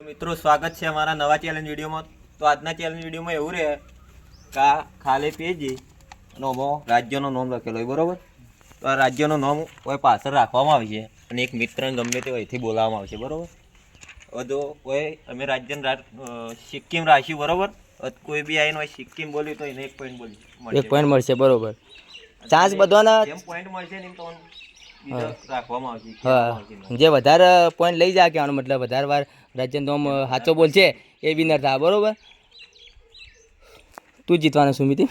મિત્રો સ્વાગત છે અમારા નવા ચેલેન્જ વિડીયોમાં. તો આજના ચેલેન્જ વિડીયોમાં એવું રહે કે ખાલી પેજી નોમો રાજ્યનો નામ લખેલો હોય બરોબર? તો આ રાજ્યનો નામ કોઈ પાછળ રાખવામાં આવશે અને એક મિત્રને ગમે તે અહીંથી બોલાવવામાં આવશે બરોબર? હવે કોઈ અમે રાજ્યનું સિક્કિમ રાખ્યું બરોબર? કોઈ બી આવીને હોય સિક્કિમ બોલ્યું તો એને એક પોઈન્ટ બોલી એક પોઈન્ટ મળશે. બરોબર. ચાન્સ બધાના જેમ પોઈન્ટ મળશે ને એમ તો જે વધારે પોઈન્ટ લઈ જાય કહેવાનો મતલબ વધારે વાર રાજ્યન નોમ સાચો બોલશે એ વિનર થાય બરોબર? તું જીતવાનો સુમિતિ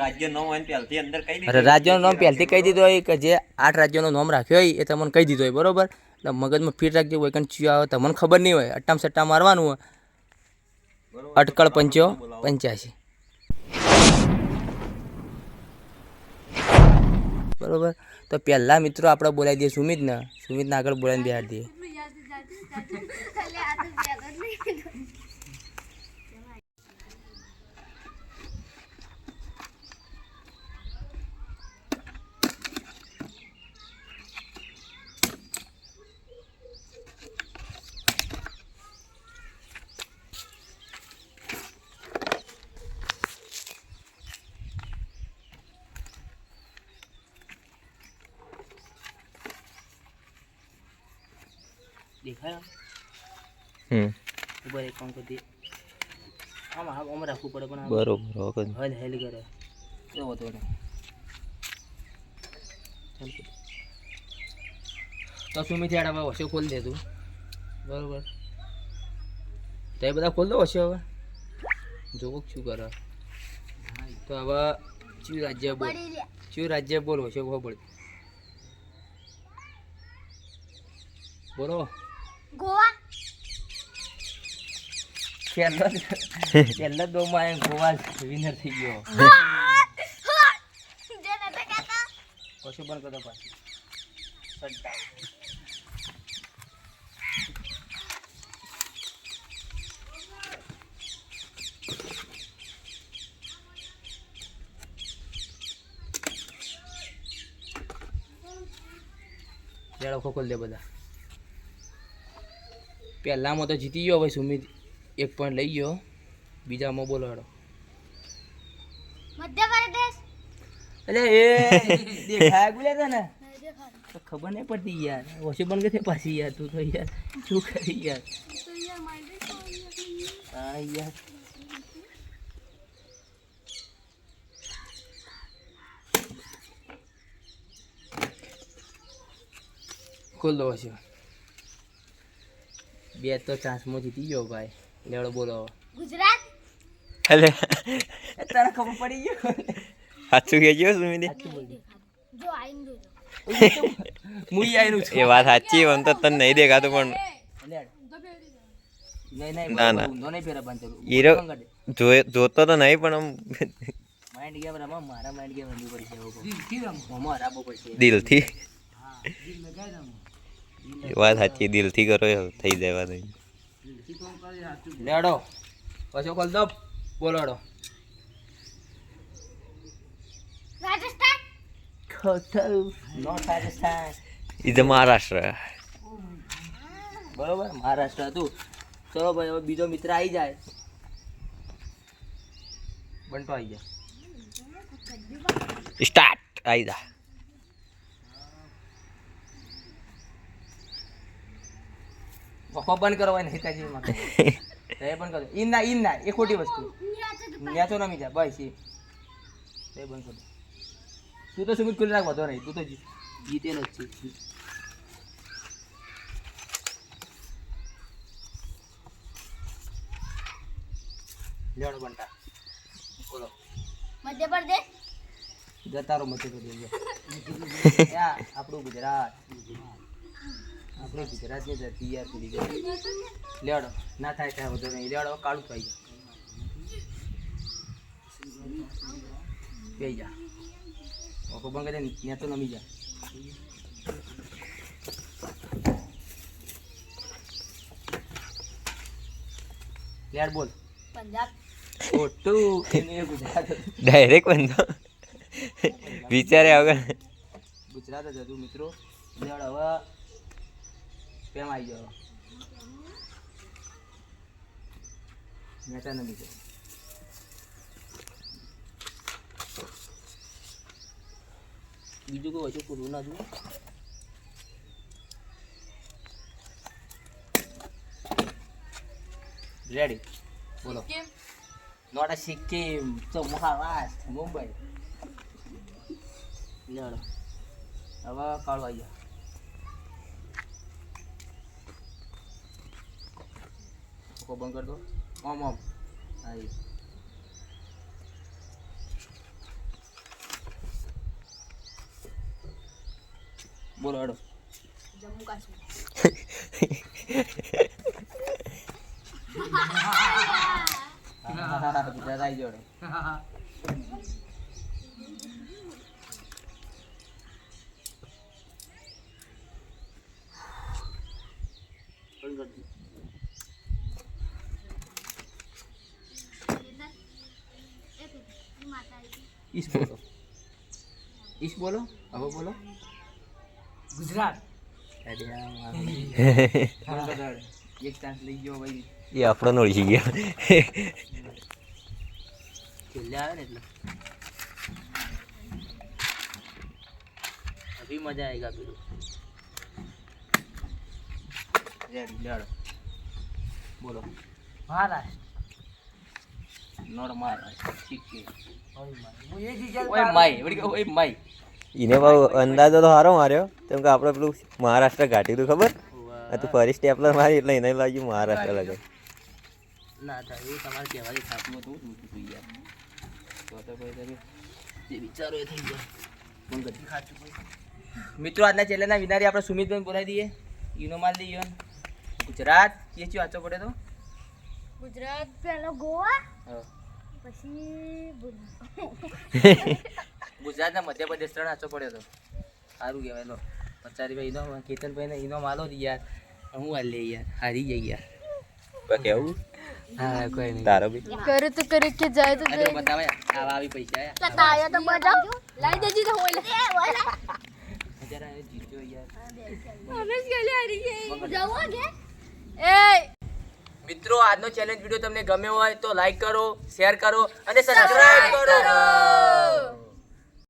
રાજ્યનો નામ પહેલથી અંદર કઈ અરે રાજ્યનું નામ પહેલથી કહી દીધું હોય કે જે આઠ રાજ્યોનો નામ રાખ્યો હોય એ તમને કહી દીધો હોય બરોબર? એટલે મગજમાં ફીટ રાખજો હોય કારણ ચિયો આવે તમને ખબર નહીં હોય અટ્ટામ સટ્ટા મારવાનું હોય. અટકળ પંચો પંચ્યાસી. બરોબર? તો પહેલાં મિત્રો આપણે બોલાવી દઈએ સુમિતને સુમિતને આગળ બોલાવીને બેહાડી દઈએ દેખાય? હમ. ઉપર એક કામ કરતી આમ આમ રાખવું પડે પણ બરોબર ઓકે હલ હેલ કરે. એવો તો તો સુમી થી હવે ઓછો ખોલી દે તું. બરોબર. તો એ બધા ખોલ દો ઓછો હવે. જોવો શું કરે. તો હવે ચિયું રાજ્ય બોલ? ચિયું રાજ્ય બોલ ઓછો ખબર બોલો. ગોવા? છેલ્લો છેલ્લો દો માં ગોવા વિનર થઈ ગયો. કશું બંધ કરો પાછી. લેડો ખોખોલ દે બધા. પહેલામાં તો જીતી ગયો ભાઈ સુમિત એક પોઈન્ટ લઈ ગયો. બીજામાં બોલો હેડો એટલે એ દેખાયા ગુલ્યા હતા ને તો ખબર નહીં પડતી યાર. ઓછી પણ કે પાછી યાર તું તો યાર શું કરી યાર? હા યાર. ખોલ દો છે બે તો ચાન્સમાં જીતી ગયો ભાઈ. લેવડો બોલો ગુજરાત? એટલે તને ખબર પડી ગયો? સાચું કહેજો ગયો સુમિત જો આઈન દો. મુઈ આયરું છું. એ વાત સાચી એમ તો તને નહીં દેખાતું પણ ના, ના. જોતો તો નહીં પણ આમ માઇન્ડ ગેમ રમવા મારા માઇન્ડ ગેમ રમવી પડશે એવું કહું. મોંમાં હરાવવો પડશે. દિલથી. વાત સાચી દિલથી કરો થઈ જાય વાત લેડો. પછી ખોલ દો બોલાડો. રાજસ્થાન? નોર્થ રાજસ્થાન ઈ મહારાષ્ટ્ર. બરોબર મહારાષ્ટ્ર હતું. ચલો ભાઈ હવે બીજો મિત્ર આવી જાય. બંટો આવી જાય. સ્ટાર્ટ આવી જા. વખો બંધ કરો હોય હિતાજી માં એ બંધ કરો ઈન ના ઈન ના એ ખોટી વસ્તુ. ન્યા તો નમી જા બસ એ. બંધ કરો તું તો સુમિત ખુલ્લી રાખ વધો નહીં તું તો જી- જીતેલો જ છે. લેવડો બંટા. બોલો. મધ્યપ્રદેશ જતા રહો મતે કરી દે યા આપણું ગુજરાત. આપણું ગુજરાતની ધરતી યાર પીડી ગઈ લેડો ના થાય થાય વધુ નહીં. લેડો કાળું થઈ જાય. બે જા. ઓકો બંધ કરી દે ત્યાં તો નમી જા લેડ બોલ. પંજાબ. ખોટું એને ગુજરાત ડાયરેક્ટ બંધો. વિચારે વગર. ગુજરાત જ હતું મિત્રો. લેવડ હવે કેમ આવી ગયો મહેતા બીજો બીજું કોઈ હજુ પૂરું ના જુઓ. રેડી બોલો. નોટ અ સિક્કિમ તો મહારાષ્ટ્ર મુંબઈ. લેડો હવે કાળો આવી કો બંધ કર દો ઓમ ઓમ આવી બોલો હેડો જમ્મુ કાશ્મીર ગુજરાત આવી જોડે માતા આવી ઈશ બોલો. ઈશ બોલો? હવે બોલો? ગુજરાત. એક ચાન્સ લઈ ગયો ભાઈ. એ આપણો ઓળખી ગયા. છેલ્લે આવે ને એટલે. અભી મજા આएगा પેલું. રેડી લેડો બોલો. મહારાષ્ટ્ર. નોર મહારાષ્ટ્ર ઠીક છે. ઓય માય ઓય માય એને બહુ અંદાજો તો સારો માર્યો. તેમ કે આપણે પેલું મહારાષ્ટ્ર ઘાટી હતું ખબર? આ તું ફરી સ્ટેપલર મારી એટલે એને લાગ્યું મહારાષ્ટ્ર લાગે. ના થાય એવું તમારે કહેવાની છાપમાં તો તું યાર. તો તો કોઈ તમે જે વિચારો એ થઈ જાય ગતિ ખાચું મિત્રો આજના ચેનલના વિનારી આપણે સુમિતભાઈ બોલાવી દઈએ. યુનો માલ દઈએ ગુજરાત કે ચી વાંચો પડે તો? ગુજરાત પેલો ગોવા? હા. પછી. ગુજરાતના મધ્યપ્રદેશ ત્રણ વાંચો પડ્યો તો. સારું કહેવાય લો પચારી ભાઈ ઈનો કેતનભાઈ ને ઈનો માલો દી યાર. હું હાલ લે યાર. હારી જઈ યાર. કેવું? હા કોઈ નહીં. તારો બી કરે તો કરે કે જાય તો જો બતાવે આવા આવી પૈસા આયા. તાયા તો બજાવ લઈ દેજી તો હોય જરા જીત્યો યાર. અમે ગલે હારી ગઈ જવો કે? એ મિત્રો આજનો ચેલેન્જ વીડિયો તમને ગમ્યો હોય તો લાઈક કરો શેર કરો અને સબસ્ક્રાઇબ કરો.